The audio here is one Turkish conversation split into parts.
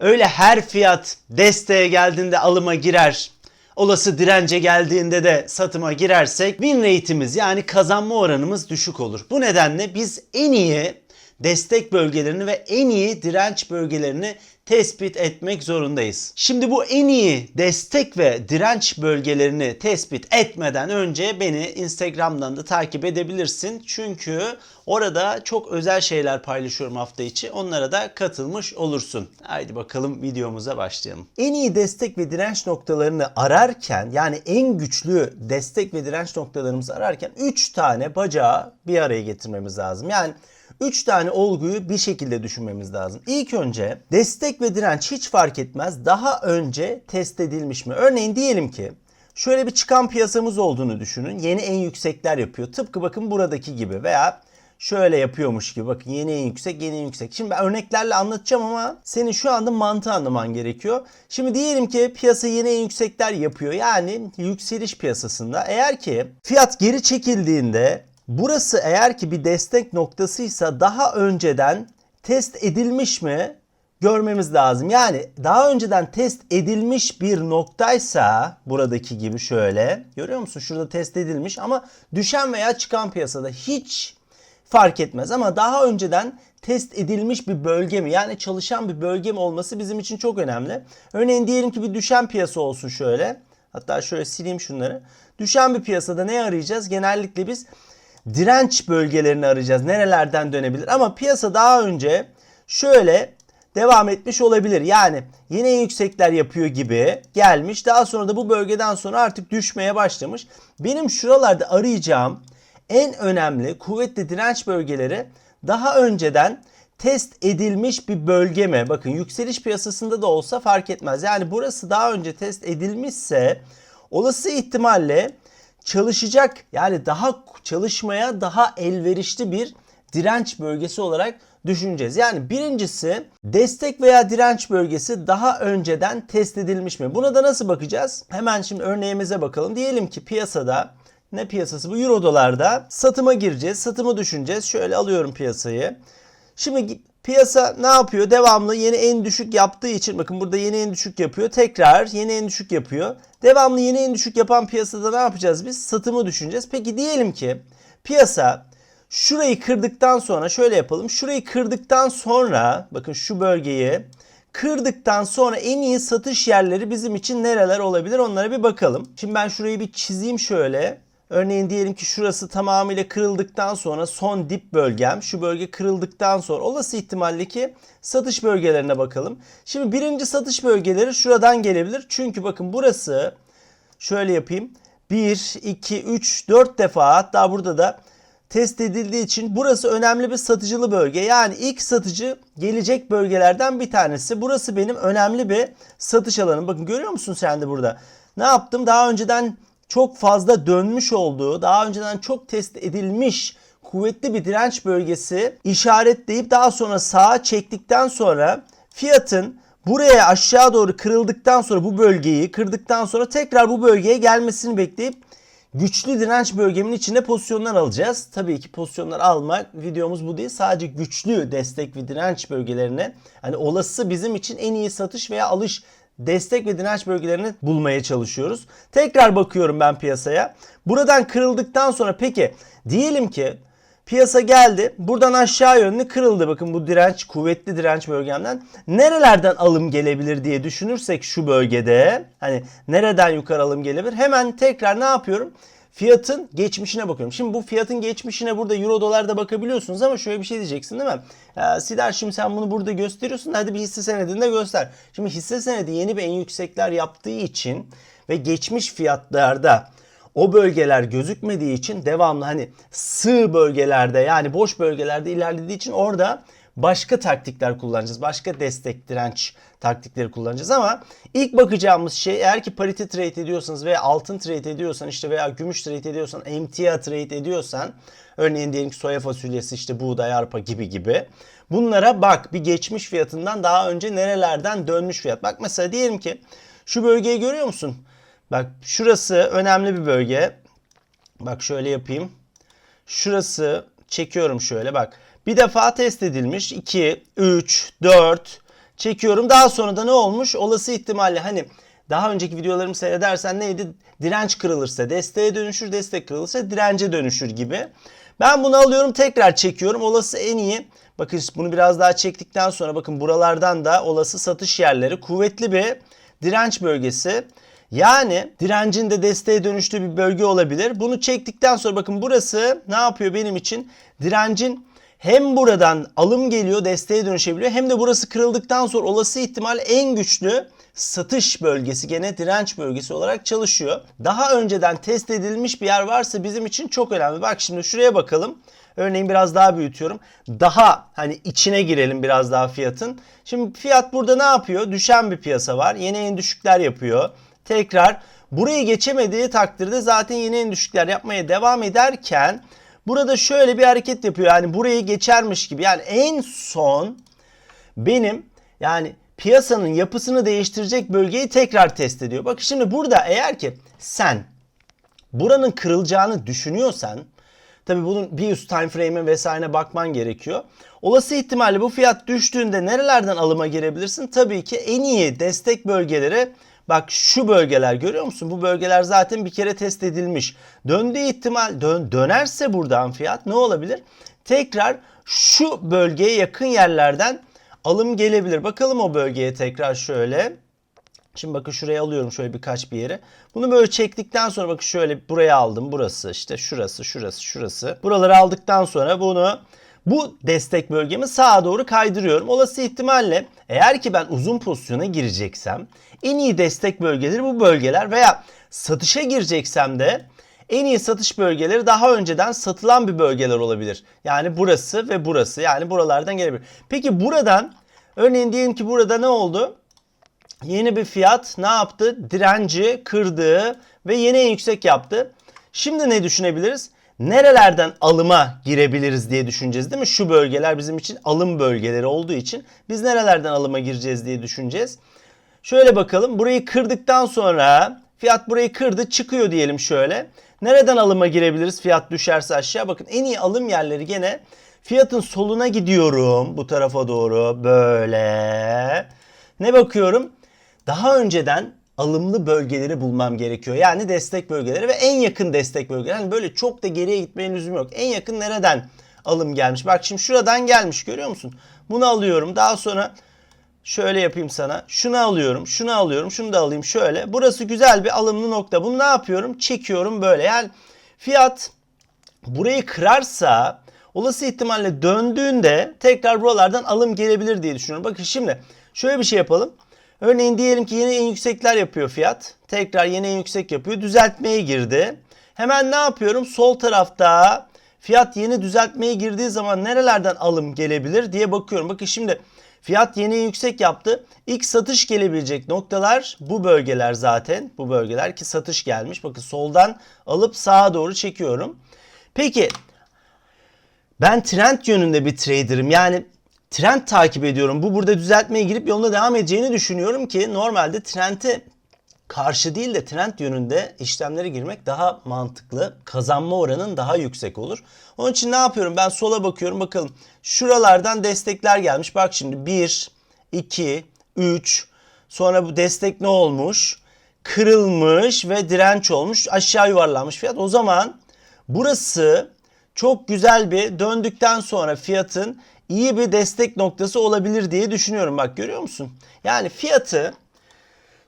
Öyle her fiyat desteğe geldiğinde alıma girer. Olası dirence geldiğinde de satıma girersek win rate'imiz yani kazanma oranımız düşük olur. Bu nedenle biz en iyi destek bölgelerini ve en iyi direnç bölgelerini tespit etmek zorundayız. Şimdi bu en iyi destek ve direnç bölgelerini tespit etmeden önce beni Instagram'dan da takip edebilirsin. Çünkü orada çok özel şeyler paylaşıyorum hafta içi. Onlara da katılmış olursun. Haydi bakalım videomuza başlayalım. En iyi destek ve direnç noktalarını ararken yani en güçlü destek ve direnç noktalarımızı ararken 3 tane bacağı bir araya getirmemiz lazım. Yani 3 tane olguyu bir şekilde düşünmemiz lazım. İlk önce destek ve direnç hiç fark etmez. Daha önce test edilmiş mi? Örneğin diyelim ki şöyle bir çıkan piyasamız olduğunu düşünün. Yeni en yüksekler yapıyor. Tıpkı bakın buradaki gibi veya şöyle yapıyormuş gibi. Bakın yeni en yüksek, yeni en yüksek. Şimdi ben örneklerle anlatacağım ama senin şu anda mantığı anlaman gerekiyor. Şimdi diyelim ki piyasa yeni en yüksekler yapıyor. Yani yükseliş piyasasında. Eğer ki fiyat geri çekildiğinde burası eğer ki bir destek noktasıysa daha önceden test edilmiş mi görmemiz lazım. Yani daha önceden test edilmiş bir noktaysa buradaki gibi şöyle görüyor musun? Şurada test edilmiş ama düşen veya çıkan piyasada hiç fark etmez ama daha önceden test edilmiş bir bölge mi yani çalışan bir bölge mi olması bizim için çok önemli. Örneğin diyelim ki bir düşen piyasa olsun şöyle. Hatta şöyle sileyim şunları. Düşen bir piyasada ne arayacağız? Genellikle biz direnç bölgelerini arayacağız. Nerelerden dönebilir? Ama piyasa daha önce şöyle devam etmiş olabilir. Yani yine yüksekler yapıyor gibi gelmiş. Daha sonra da bu bölgeden sonra artık düşmeye başlamış. Benim şuralarda arayacağım en önemli kuvvetli direnç bölgeleri daha önceden test edilmiş bir bölge mi? Bakın yükseliş piyasasında da olsa fark etmez. Yani burası daha önce test edilmişse olası ihtimalle çalışacak yani daha çalışmaya daha elverişli bir direnç bölgesi olarak düşüneceğiz. Yani birincisi destek veya direnç bölgesi daha önceden test edilmiş mi? Buna da nasıl bakacağız? Hemen şimdi örneğimize bakalım. Diyelim ki piyasada ne piyasası bu? Euro dolarda satıma gireceğiz. Satımı düşüneceğiz. Şöyle alıyorum piyasayı. Şimdi piyasa ne yapıyor? Devamlı yeni en düşük yaptığı için bakın burada yeni en düşük yapıyor. Tekrar yeni en düşük yapıyor. Devamlı yeni en düşük yapan piyasada ne yapacağız biz? Satımı düşüneceğiz. Peki diyelim ki piyasa şurayı kırdıktan sonra şöyle yapalım. Şurayı kırdıktan sonra bakın şu bölgeyi kırdıktan sonra en iyi satış yerleri bizim için nereler olabilir onlara bir bakalım. Şimdi ben şurayı bir çizeyim şöyle. Örneğin diyelim ki şurası tamamıyla kırıldıktan sonra son dip bölgem. Şu bölge kırıldıktan sonra olası ihtimalle ki satış bölgelerine bakalım. Şimdi birinci satış bölgeleri şuradan gelebilir. Çünkü bakın burası şöyle yapayım. 1, 2, 3, 4 defa hatta burada da test edildiği için burası önemli bir satıcılı bölge. Yani ilk satıcı gelecek bölgelerden bir tanesi. Burası benim önemli bir satış alanım. Bakın görüyor musun sen de burada? Ne yaptım? Daha önceden çok fazla dönmüş olduğu, daha önceden çok test edilmiş kuvvetli bir direnç bölgesi işaretleyip daha sonra sağa çektikten sonra fiyatın buraya aşağı doğru kırıldıktan sonra bu bölgeyi kırdıktan sonra tekrar bu bölgeye gelmesini bekleyip güçlü direnç bölgemin içinde pozisyonlar alacağız. Tabii ki pozisyonlar almak videomuz bu değil. Sadece güçlü destek ve direnç bölgelerine hani olası bizim için en iyi satış veya alış destek ve direnç bölgelerini bulmaya çalışıyoruz. Tekrar bakıyorum ben piyasaya. Buradan kırıldıktan sonra peki diyelim ki piyasa geldi. Buradan aşağı yönlü kırıldı. Bakın bu direnç kuvvetli direnç bölgemden. Nerelerden alım gelebilir diye düşünürsek şu bölgede hani nereden yukarı alım gelebilir? Hemen tekrar ne yapıyorum? Fiyatın geçmişine bakıyorum. Şimdi bu fiyatın geçmişine burada euro dolarda bakabiliyorsunuz ama şöyle bir şey diyeceksin değil mi? Ya Sidar şimdi sen bunu burada gösteriyorsun. Hadi bir hisse senedinde göster. Şimdi hisse senedi yeni bir en yüksekler yaptığı için ve geçmiş fiyatlarda o bölgeler gözükmediği için devamlı hani sığ bölgelerde yani boş bölgelerde ilerlediği için orada başka taktikler kullanacağız. Başka destek direnç taktikleri kullanacağız ama ilk bakacağımız şey eğer ki parite trade ediyorsanız veya altın trade ediyorsan işte veya gümüş trade ediyorsan emtia trade ediyorsan örneğin diyelim ki soya fasulyesi işte buğday arpa gibi gibi bunlara bak bir geçmiş fiyatından daha önce nerelerden dönmüş fiyat. Bak mesela diyelim ki şu bölgeyi görüyor musun? Bak şurası önemli bir bölge. Bak şöyle yapayım. Şurası çekiyorum şöyle bak. Bir defa test edilmiş. 2, 3, 4 Çekiyorum. Daha sonra da ne olmuş? Olası ihtimalle hani daha önceki videolarımı seyredersen neydi? Direnç kırılırsa desteğe dönüşür, destek kırılırsa dirence dönüşür gibi. Ben bunu alıyorum tekrar çekiyorum. Olası en iyi. Bakın bunu biraz daha çektikten sonra bakın buralardan da olası satış yerleri kuvvetli bir direnç bölgesi. Yani direncin de desteğe dönüştüğü bir bölge olabilir. Bunu çektikten sonra bakın burası ne yapıyor benim için? Direncin hem buradan alım geliyor desteğe dönüşebiliyor hem de burası kırıldıktan sonra olası ihtimal en güçlü satış bölgesi gene direnç bölgesi olarak çalışıyor. Daha önceden test edilmiş bir yer varsa bizim için çok önemli. Bak şimdi şuraya bakalım. Örneğin biraz daha büyütüyorum. Daha hani içine girelim biraz daha fiyatın. Şimdi fiyat burada ne yapıyor? Düşen bir piyasa var. Yeni en düşükler yapıyor. Tekrar burayı geçemediği takdirde zaten yeni en düşükler yapmaya devam ederken burada şöyle bir hareket yapıyor. Yani burayı geçermiş gibi. Yani en son benim yani piyasanın yapısını değiştirecek bölgeyi tekrar test ediyor. Bak şimdi burada eğer ki sen buranın kırılacağını düşünüyorsan tabi bunun bir üst time frame'e vesaire bakman gerekiyor. Olası ihtimalle bu fiyat düştüğünde nerelerden alıma girebilirsin? Tabii ki en iyi destek bölgeleri Bak şu bölgeler görüyor musun? Bu bölgeler zaten bir kere test edilmiş. Döndüğü ihtimal dön, dönerse buradan fiyat ne olabilir? Tekrar şu bölgeye yakın yerlerden alım gelebilir. Bakalım o bölgeye tekrar şöyle. Şimdi bakın şuraya alıyorum şöyle birkaç bir yere. Bunu böyle çektikten sonra bakın şöyle buraya aldım. Burası işte şurası, şurası, şurası. Buraları aldıktan sonra bunu bu destek bölgemi sağa doğru kaydırıyorum. Olası ihtimalle eğer ki ben uzun pozisyona gireceksem en iyi destek bölgeleri bu bölgeler veya satışa gireceksem de en iyi satış bölgeleri daha önceden satılan bir bölgeler olabilir. Yani burası ve burası yani buralardan gelebilir. Peki buradan örneğin diyelim ki burada ne oldu? Yeni bir fiyat ne yaptı? Direnci kırdı ve yeni en yüksek yaptı. Şimdi ne düşünebiliriz? Nerelerden alıma girebiliriz diye düşüneceğiz değil mi? Şu bölgeler bizim için alım bölgeleri olduğu için biz nerelerden alıma gireceğiz diye düşüneceğiz. Şöyle bakalım. Burayı kırdıktan sonra fiyat burayı kırdı çıkıyor diyelim şöyle. Nereden alıma girebiliriz fiyat düşerse aşağı? Bakın en iyi alım yerleri gene fiyatın soluna gidiyorum bu tarafa doğru böyle. Ne bakıyorum? Daha önceden alımlı bölgeleri bulmam gerekiyor. Yani destek bölgeleri ve en yakın destek bölgeleri. Yani böyle çok da geriye gitmenin lüzum yok. En yakın nereden alım gelmiş? Bak şimdi şuradan gelmiş görüyor musun? Bunu alıyorum. Daha sonra şöyle yapayım sana. Şunu alıyorum, şunu alıyorum, şunu da alayım şöyle. Burası güzel bir alımlı nokta. Bunu ne yapıyorum? Çekiyorum böyle. Yani fiyat burayı kırarsa olası ihtimalle döndüğünde tekrar buralardan alım gelebilir diye düşünüyorum. Bakın şimdi şöyle bir şey yapalım. Örneğin diyelim ki yeni en yüksekler yapıyor fiyat. Tekrar yeni en yüksek yapıyor. Düzeltmeye girdi. Hemen ne yapıyorum? Sol tarafta fiyat yeni düzeltmeye girdiği zaman nerelerden alım gelebilir diye bakıyorum. Bakın şimdi fiyat yeni en yüksek yaptı. İlk satış gelebilecek noktalar bu bölgeler zaten. Bu bölgeler ki satış gelmiş. Bakın soldan alıp sağa doğru çekiyorum. Peki ben trend yönünde bir trader'ım. Yani trend takip ediyorum. Bu burada düzeltmeye girip yoluna devam edeceğini düşünüyorum ki normalde trend'e karşı değil de trend yönünde işlemlere girmek daha mantıklı. Kazanma oranın daha yüksek olur. Onun için ne yapıyorum? Ben sola bakıyorum. Bakalım şuralardan destekler gelmiş. Bak şimdi 1, 2, 3. Sonra bu destek ne olmuş? Kırılmış ve direnç olmuş. Aşağı yuvarlanmış fiyat. O zaman burası çok güzel bir döndükten sonra fiyatın iyi bir destek noktası olabilir diye düşünüyorum. Bak görüyor musun? Yani fiyatı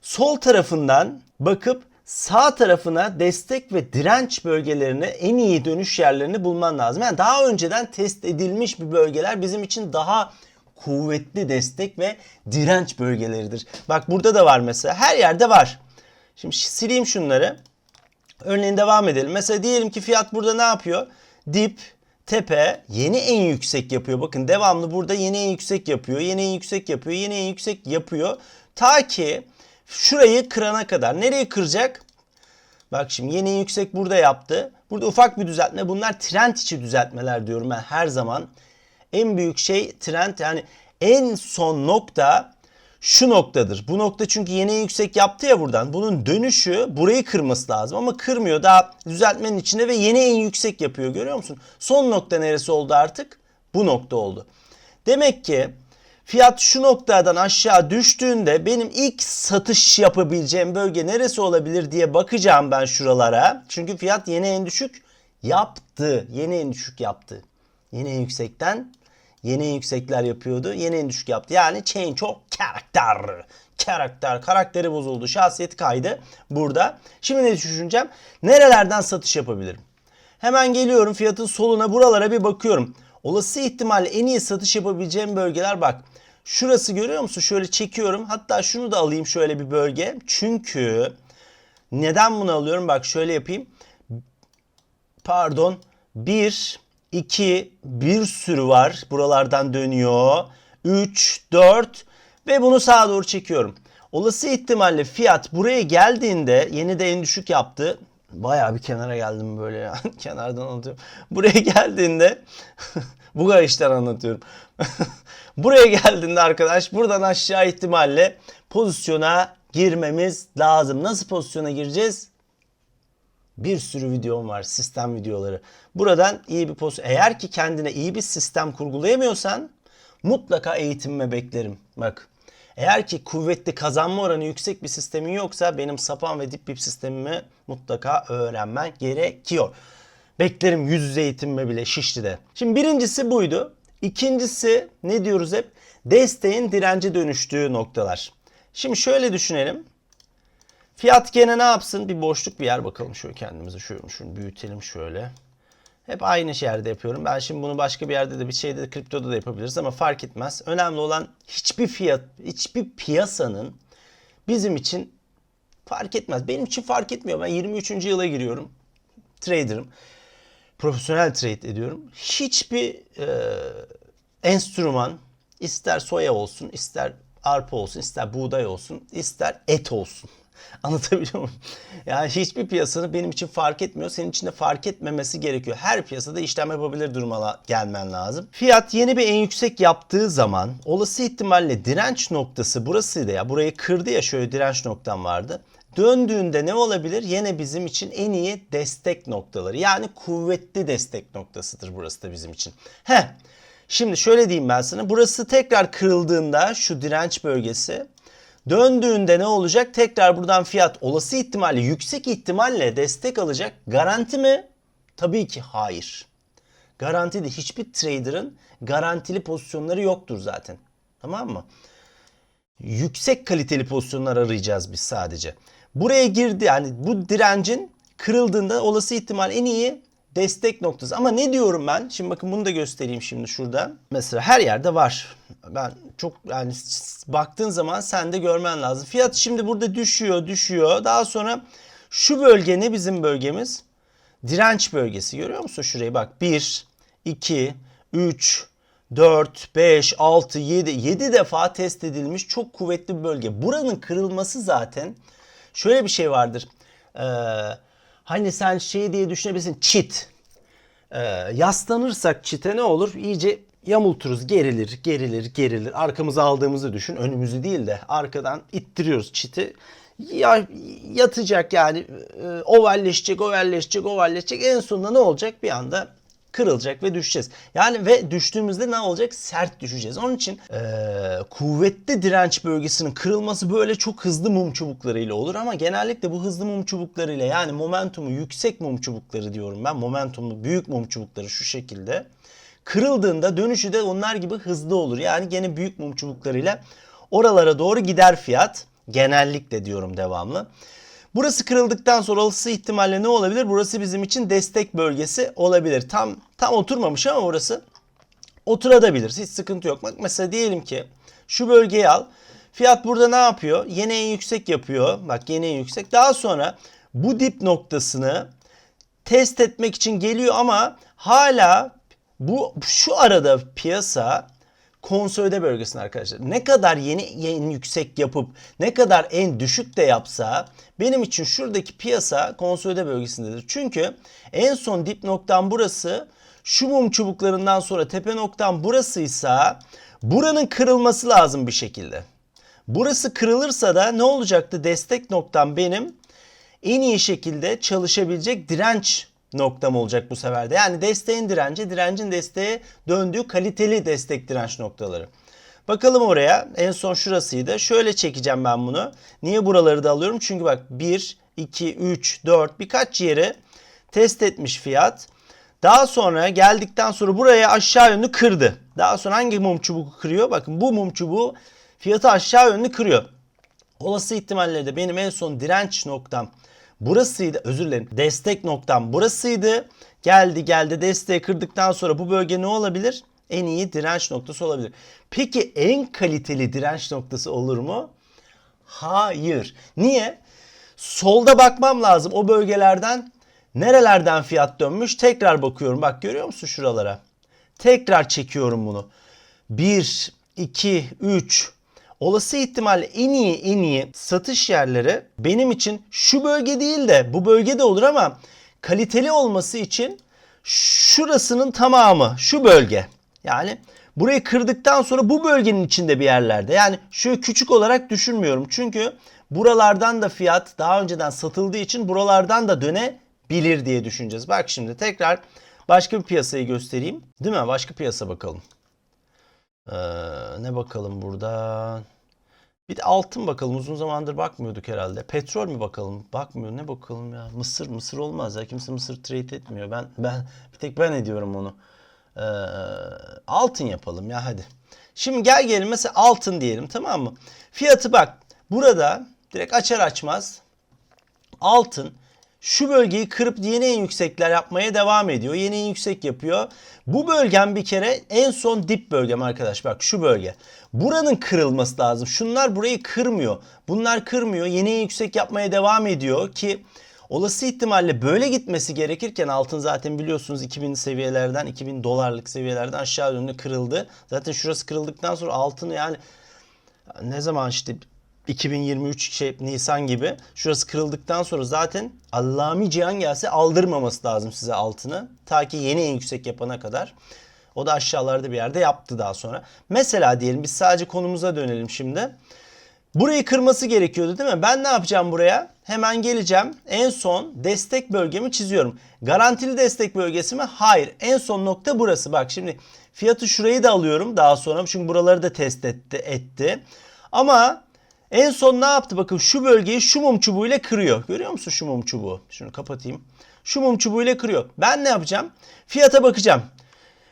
sol tarafından bakıp sağ tarafına destek ve direnç bölgelerini en iyi dönüş yerlerini bulman lazım. Yani daha önceden test edilmiş bir bölgeler bizim için daha kuvvetli destek ve direnç bölgeleridir. Bak burada da var mesela. Her yerde var. Şimdi sileyim şunları. Örneğin devam edelim. Mesela diyelim ki fiyat burada ne yapıyor? Dip, tepe yeni en yüksek yapıyor. Bakın devamlı burada yeni en yüksek yapıyor. Yeni en yüksek yapıyor. Yeni en yüksek yapıyor. Ta ki şurayı kırana kadar. Nereyi kıracak? Bak şimdi yeni en yüksek burada yaptı. Burada ufak bir düzeltme. Bunlar trend içi düzeltmeler diyorum ben her zaman. En büyük şey trend yani en son nokta şu noktadır. Bu nokta çünkü yeni en yüksek yaptı ya buradan. Bunun dönüşü burayı kırması lazım ama kırmıyor. Daha düzeltmenin içinde ve yeni en yüksek yapıyor görüyor musun? Son nokta neresi oldu artık? Bu nokta oldu. Demek ki Fiyat şu noktadan aşağı düştüğünde benim ilk satış yapabileceğim bölge neresi olabilir diye bakacağım ben şuralara. Çünkü fiyat yeni en düşük yaptı. Yeni en düşük yaptı. Yeni en yüksekten yeni en yüksekler yapıyordu. Yeni en düşük yaptı. Yani change of karakter. Karakter. Karakteri bozuldu. Şahsiyeti kaydı burada. Şimdi ne düşüneceğim? Nerelerden satış yapabilirim? Hemen geliyorum fiyatın soluna buralara bir bakıyorum. Olası ihtimalle en iyi satış yapabileceğim bölgeler bak. Şurası görüyor musun? Şöyle çekiyorum. Hatta şunu da alayım şöyle bir bölge. Çünkü neden bunu alıyorum? Bak şöyle yapayım. Pardon. 1, 2, bir sürü var. Buralardan dönüyor. 3, 4 ve bunu sağa doğru çekiyorum. Olası ihtimalle fiyat buraya geldiğinde yeni de en düşük yaptı. Bayağı bir kenara geldim böyle ya. Kenardan anlatıyorum. Buraya geldiğinde bu kadar işler anlatıyorum. Buraya geldiğinde arkadaş buradan aşağı ihtimalle pozisyona girmemiz lazım. Nasıl pozisyona gireceğiz? Bir sürü videom var sistem videoları. Buradan iyi bir pozisyon. Eğer ki kendine iyi bir sistem kurgulayamıyorsan mutlaka eğitimime beklerim. Bak eğer ki kuvvetli kazanma oranı yüksek bir sistemin yoksa benim sapan ve dip bip sistemimi mutlaka öğrenmen gerekiyor. Beklerim yüz yüze eğitimime bile Şişli'de. Şimdi birincisi buydu. İkincisi ne diyoruz hep? Desteğin dirence dönüştüğü noktalar. Şimdi şöyle düşünelim. Fiyat gene ne yapsın? Bir boşluk bir yer bakalım şöyle kendimizi şöyle şunu büyütelim şöyle. Hep aynı yerde yapıyorum. Ben şimdi bunu başka bir yerde de bir şeyde de kriptoda da yapabiliriz ama fark etmez. Önemli olan hiçbir fiyat, hiçbir piyasanın bizim için fark etmez. Benim için fark etmiyor. Ben 23. yıla giriyorum. Trader'ım. Profesyonel trade ediyorum. Hiçbir e, enstrüman ister soya olsun, ister arpa olsun, ister buğday olsun, ister et olsun. Anlatabiliyor muyum? Yani hiçbir piyasanın benim için fark etmiyor. Senin için de fark etmemesi gerekiyor. Her piyasada işlem yapabilir duruma gelmen lazım. Fiyat yeni bir en yüksek yaptığı zaman olası ihtimalle direnç noktası burasıydı ya. Burayı kırdı ya şöyle direnç noktam vardı. Döndüğünde ne olabilir? Yine bizim için en iyi destek noktaları. Yani kuvvetli destek noktasıdır burası da bizim için. Heh. Şimdi şöyle diyeyim ben sana. Burası tekrar kırıldığında şu direnç bölgesi Döndüğünde ne olacak? Tekrar buradan fiyat olası ihtimalle yüksek ihtimalle destek alacak. Garanti mi? Tabii ki hayır. Garanti de hiçbir trader'ın garantili pozisyonları yoktur zaten. Tamam mı? Yüksek kaliteli pozisyonlar arayacağız biz sadece. Buraya girdi yani bu direncin kırıldığında olası ihtimal en iyi destek noktası. Ama ne diyorum ben? Şimdi bakın bunu da göstereyim şimdi şurada. Mesela her yerde var. Ben çok yani baktığın zaman sen de görmen lazım. Fiyat şimdi burada düşüyor, düşüyor. Daha sonra şu bölge ne bizim bölgemiz? Direnç bölgesi. Görüyor musun şurayı? Bak 1, 2, 3, 4, 5, 6, 7. 7 defa test edilmiş çok kuvvetli bir bölge. Buranın kırılması zaten şöyle bir şey vardır. Eee Hani sen şey diye düşünebilirsin çit. Ee, yaslanırsak çite ne olur? İyice yamulturuz, gerilir, gerilir, gerilir. Arkamızı aldığımızı düşün. Önümüzü değil de arkadan ittiriyoruz çiti. Ya, yatacak yani e, ovalleşecek, ovalleşecek, ovalleşecek. En sonunda ne olacak? Bir anda kırılacak ve düşeceğiz. Yani ve düştüğümüzde ne olacak? Sert düşeceğiz. Onun için e, kuvvetli direnç bölgesinin kırılması böyle çok hızlı mum çubuklarıyla olur ama genellikle bu hızlı mum çubuklarıyla yani momentumu yüksek mum çubukları diyorum ben. Momentumlu büyük mum çubukları şu şekilde. Kırıldığında dönüşü de onlar gibi hızlı olur. Yani gene büyük mum çubuklarıyla oralara doğru gider fiyat. Genellikle diyorum devamlı. Burası kırıldıktan sonra olası ihtimalle ne olabilir? Burası bizim için destek bölgesi olabilir. Tam tam oturmamış ama burası oturabilir. Hiç sıkıntı yok. Bak mesela diyelim ki şu bölgeyi al. Fiyat burada ne yapıyor? Yine en yüksek yapıyor. Bak yine en yüksek. Daha sonra bu dip noktasını test etmek için geliyor ama hala bu şu arada piyasa konsolide bölgesinde arkadaşlar. Ne kadar yeni en yüksek yapıp ne kadar en düşük de yapsa benim için şuradaki piyasa konsolide bölgesindedir. Çünkü en son dip noktam burası. Şu mum çubuklarından sonra tepe noktam burasıysa buranın kırılması lazım bir şekilde. Burası kırılırsa da ne olacaktı? Destek noktam benim en iyi şekilde çalışabilecek direnç noktam olacak bu seferde. Yani desteğin direnci, direncin desteğe döndüğü kaliteli destek direnç noktaları. Bakalım oraya. En son şurasıydı. Şöyle çekeceğim ben bunu. Niye buraları da alıyorum? Çünkü bak 1, 2, 3, 4 birkaç yeri test etmiş fiyat. Daha sonra geldikten sonra buraya aşağı yönlü kırdı. Daha sonra hangi mum çubuğu kırıyor? Bakın bu mum çubuğu fiyatı aşağı yönlü kırıyor. Olası ihtimalle de benim en son direnç noktam burasıydı. Özür dilerim. Destek noktam burasıydı. Geldi geldi desteği kırdıktan sonra bu bölge ne olabilir? En iyi direnç noktası olabilir. Peki en kaliteli direnç noktası olur mu? Hayır. Niye? Solda bakmam lazım o bölgelerden nerelerden fiyat dönmüş tekrar bakıyorum. Bak görüyor musun şuralara? Tekrar çekiyorum bunu. 1, 2, 3. Olası ihtimalle en iyi en iyi satış yerleri benim için şu bölge değil de bu bölgede olur ama kaliteli olması için şurasının tamamı şu bölge. Yani burayı kırdıktan sonra bu bölgenin içinde bir yerlerde. Yani şöyle küçük olarak düşünmüyorum. Çünkü buralardan da fiyat daha önceden satıldığı için buralardan da dönebilir diye düşüneceğiz. Bak şimdi tekrar başka bir piyasayı göstereyim. Değil mi? Başka piyasa bakalım. Ee, ne bakalım burada? Bir de altın bakalım. Uzun zamandır bakmıyorduk herhalde. Petrol mü bakalım? Bakmıyor. Ne bakalım ya? Mısır, Mısır olmaz ya. Kimse Mısır trade etmiyor. Ben ben bir tek ben ediyorum onu. Ee, altın yapalım ya hadi. Şimdi gel gelin mesela altın diyelim tamam mı? Fiyatı bak. Burada direkt açar açmaz altın şu bölgeyi kırıp yeni en yüksekler yapmaya devam ediyor. Yeni en yüksek yapıyor. Bu bölgem bir kere en son dip bölgem arkadaş. Bak şu bölge. Buranın kırılması lazım. Şunlar burayı kırmıyor. Bunlar kırmıyor. Yeni en yüksek yapmaya devam ediyor ki olası ihtimalle böyle gitmesi gerekirken altın zaten biliyorsunuz 2000 seviyelerden 2000 dolarlık seviyelerden aşağı yönlü kırıldı. Zaten şurası kırıldıktan sonra altını yani ne zaman işte 2023 şey Nisan gibi şurası kırıldıktan sonra zaten Allami Cihan gelse aldırmaması lazım size altını. Ta ki yeni en yüksek yapana kadar. O da aşağılarda bir yerde yaptı daha sonra. Mesela diyelim biz sadece konumuza dönelim şimdi. Burayı kırması gerekiyordu değil mi? Ben ne yapacağım buraya? Hemen geleceğim. En son destek bölgemi çiziyorum. Garantili destek bölgesi mi? Hayır. En son nokta burası. Bak şimdi fiyatı şurayı da alıyorum daha sonra. Çünkü buraları da test etti. etti. Ama en son ne yaptı? Bakın şu bölgeyi şu mum çubuğuyla kırıyor. Görüyor musun şu mum çubuğu? Şunu kapatayım. Şu mum çubuğuyla kırıyor. Ben ne yapacağım? Fiyata bakacağım.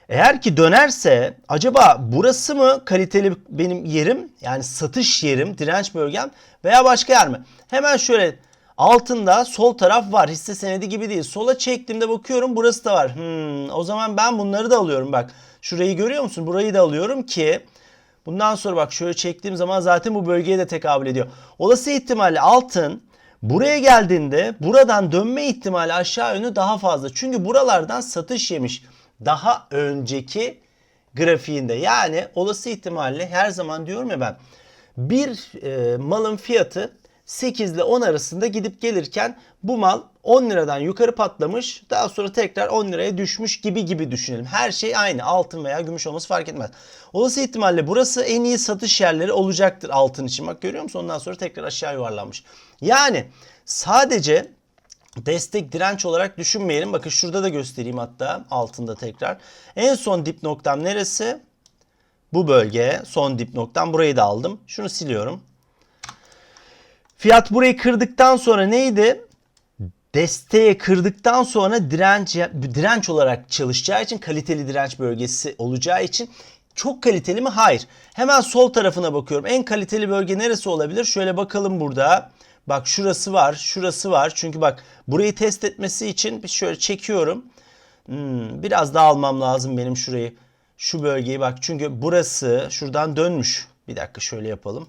Eğer ki dönerse acaba burası mı kaliteli benim yerim? Yani satış yerim, direnç bölgem veya başka yer mi? Hemen şöyle altında sol taraf var. Hisse senedi gibi değil. Sola çektiğimde bakıyorum burası da var. Hmm, o zaman ben bunları da alıyorum bak. Şurayı görüyor musun? Burayı da alıyorum ki Bundan sonra bak şöyle çektiğim zaman zaten bu bölgeye de tekabül ediyor. Olası ihtimalle altın buraya geldiğinde buradan dönme ihtimali aşağı yönlü daha fazla. Çünkü buralardan satış yemiş daha önceki grafiğinde. Yani olası ihtimalle her zaman diyorum ya ben bir e, malın fiyatı 8 ile 10 arasında gidip gelirken bu mal 10 liradan yukarı patlamış daha sonra tekrar 10 liraya düşmüş gibi gibi düşünelim. Her şey aynı altın veya gümüş olması fark etmez. Olası ihtimalle burası en iyi satış yerleri olacaktır altın için. Bak görüyor musun ondan sonra tekrar aşağı yuvarlanmış. Yani sadece destek direnç olarak düşünmeyelim. Bakın şurada da göstereyim hatta altında tekrar. En son dip noktam neresi? Bu bölge son dip noktam burayı da aldım. Şunu siliyorum. Fiyat burayı kırdıktan sonra neydi? Desteğe kırdıktan sonra direnç direnç olarak çalışacağı için kaliteli direnç bölgesi olacağı için çok kaliteli mi? Hayır. Hemen sol tarafına bakıyorum. En kaliteli bölge neresi olabilir? Şöyle bakalım burada. Bak şurası var, şurası var. Çünkü bak burayı test etmesi için bir şöyle çekiyorum. Hmm, biraz daha almam lazım benim şurayı. Şu bölgeyi bak. Çünkü burası şuradan dönmüş. Bir dakika şöyle yapalım.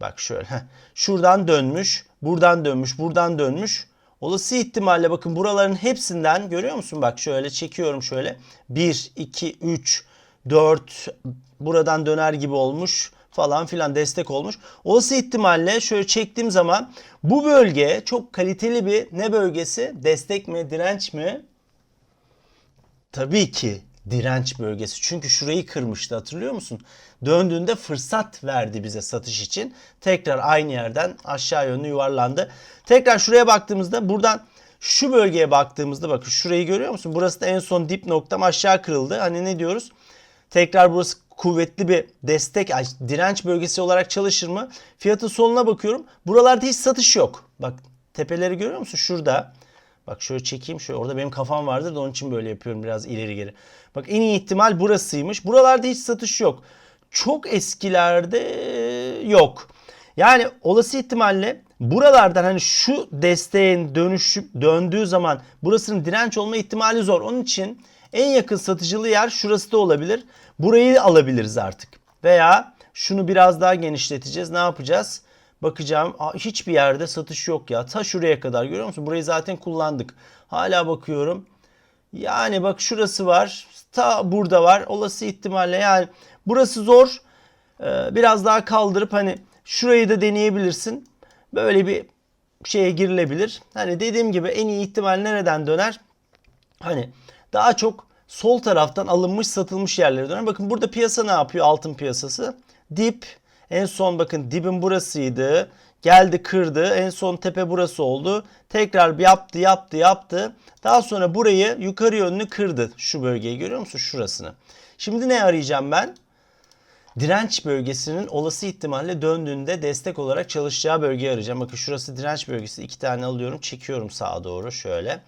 Bak şöyle. Şuradan dönmüş, buradan dönmüş, buradan dönmüş. Olası ihtimalle bakın buraların hepsinden görüyor musun? Bak şöyle çekiyorum şöyle. 1, 2, 3, 4 buradan döner gibi olmuş falan filan destek olmuş. Olası ihtimalle şöyle çektiğim zaman bu bölge çok kaliteli bir ne bölgesi? Destek mi, direnç mi? Tabii ki direnç bölgesi. Çünkü şurayı kırmıştı hatırlıyor musun? Döndüğünde fırsat verdi bize satış için. Tekrar aynı yerden aşağı yönlü yuvarlandı. Tekrar şuraya baktığımızda buradan şu bölgeye baktığımızda bakın şurayı görüyor musun? Burası da en son dip noktam aşağı kırıldı. Hani ne diyoruz? Tekrar burası kuvvetli bir destek, direnç bölgesi olarak çalışır mı? Fiyatın soluna bakıyorum. Buralarda hiç satış yok. Bak tepeleri görüyor musun? Şurada. Bak şöyle çekeyim. Şöyle orada benim kafam vardır da onun için böyle yapıyorum biraz ileri geri. Bak en iyi ihtimal burasıymış. Buralarda hiç satış yok. Çok eskilerde yok. Yani olası ihtimalle buralardan hani şu desteğin dönüşüp döndüğü zaman burasının direnç olma ihtimali zor. Onun için en yakın satıcılı yer şurası da olabilir. Burayı alabiliriz artık. Veya şunu biraz daha genişleteceğiz. Ne yapacağız? Bakacağım. Hiçbir yerde satış yok ya. Ta şuraya kadar görüyor musun? Burayı zaten kullandık. Hala bakıyorum. Yani bak şurası var. Ta burada var. Olası ihtimalle yani burası zor. Ee, biraz daha kaldırıp hani şurayı da deneyebilirsin. Böyle bir şeye girilebilir. Hani dediğim gibi en iyi ihtimal nereden döner? Hani daha çok sol taraftan alınmış satılmış yerlere döner. Bakın burada piyasa ne yapıyor? Altın piyasası. Dip. En son bakın dibin burasıydı. Geldi kırdı. En son tepe burası oldu. Tekrar bir yaptı yaptı yaptı. Daha sonra burayı yukarı yönlü kırdı. Şu bölgeyi görüyor musun? Şurasını. Şimdi ne arayacağım ben? direnç bölgesinin olası ihtimalle döndüğünde destek olarak çalışacağı bölgeyi arayacağım. Bakın şurası direnç bölgesi. iki tane alıyorum. Çekiyorum sağa doğru şöyle.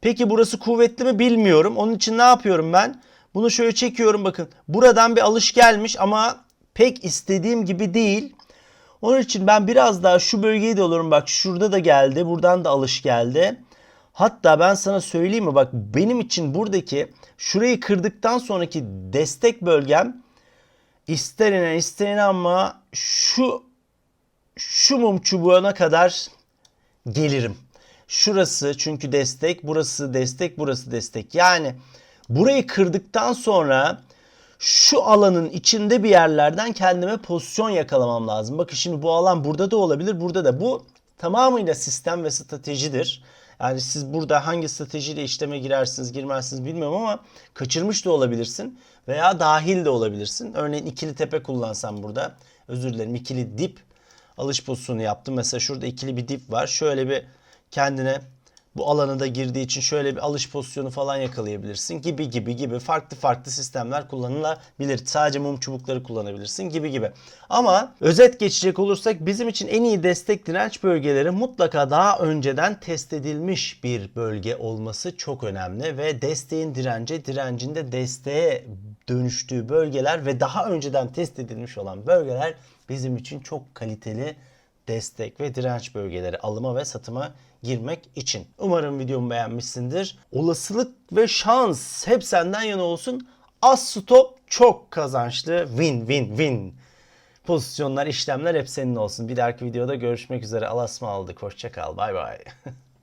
Peki burası kuvvetli mi bilmiyorum. Onun için ne yapıyorum ben? Bunu şöyle çekiyorum bakın. Buradan bir alış gelmiş ama pek istediğim gibi değil. Onun için ben biraz daha şu bölgeyi de alıyorum. Bak şurada da geldi. Buradan da alış geldi. Hatta ben sana söyleyeyim mi? Bak benim için buradaki şurayı kırdıktan sonraki destek bölgem İster inan ister inanma şu şu mum çubuğuna kadar gelirim. Şurası çünkü destek, burası destek, burası destek. Yani burayı kırdıktan sonra şu alanın içinde bir yerlerden kendime pozisyon yakalamam lazım. Bakın şimdi bu alan burada da olabilir, burada da. Bu tamamıyla sistem ve stratejidir. Yani siz burada hangi stratejiyle işleme girersiniz, girmezsiniz bilmiyorum ama kaçırmış da olabilirsin veya dahil de olabilirsin. Örneğin ikili tepe kullansam burada. Özür dilerim ikili dip alış pozisyonu yaptım. Mesela şurada ikili bir dip var. Şöyle bir kendine bu alana da girdiği için şöyle bir alış pozisyonu falan yakalayabilirsin gibi gibi gibi farklı farklı sistemler kullanılabilir. Sadece mum çubukları kullanabilirsin gibi gibi. Ama özet geçecek olursak bizim için en iyi destek direnç bölgeleri mutlaka daha önceden test edilmiş bir bölge olması çok önemli ve desteğin dirence, direncin de desteğe dönüştüğü bölgeler ve daha önceden test edilmiş olan bölgeler bizim için çok kaliteli destek ve direnç bölgeleri alıma ve satıma girmek için. Umarım videomu beğenmişsindir. Olasılık ve şans hep senden yana olsun. Az stop çok kazançlı win win win. Pozisyonlar, işlemler hep senin olsun. Bir dahaki videoda görüşmek üzere. Alasma aldık. Hoşçakal. Bay bay.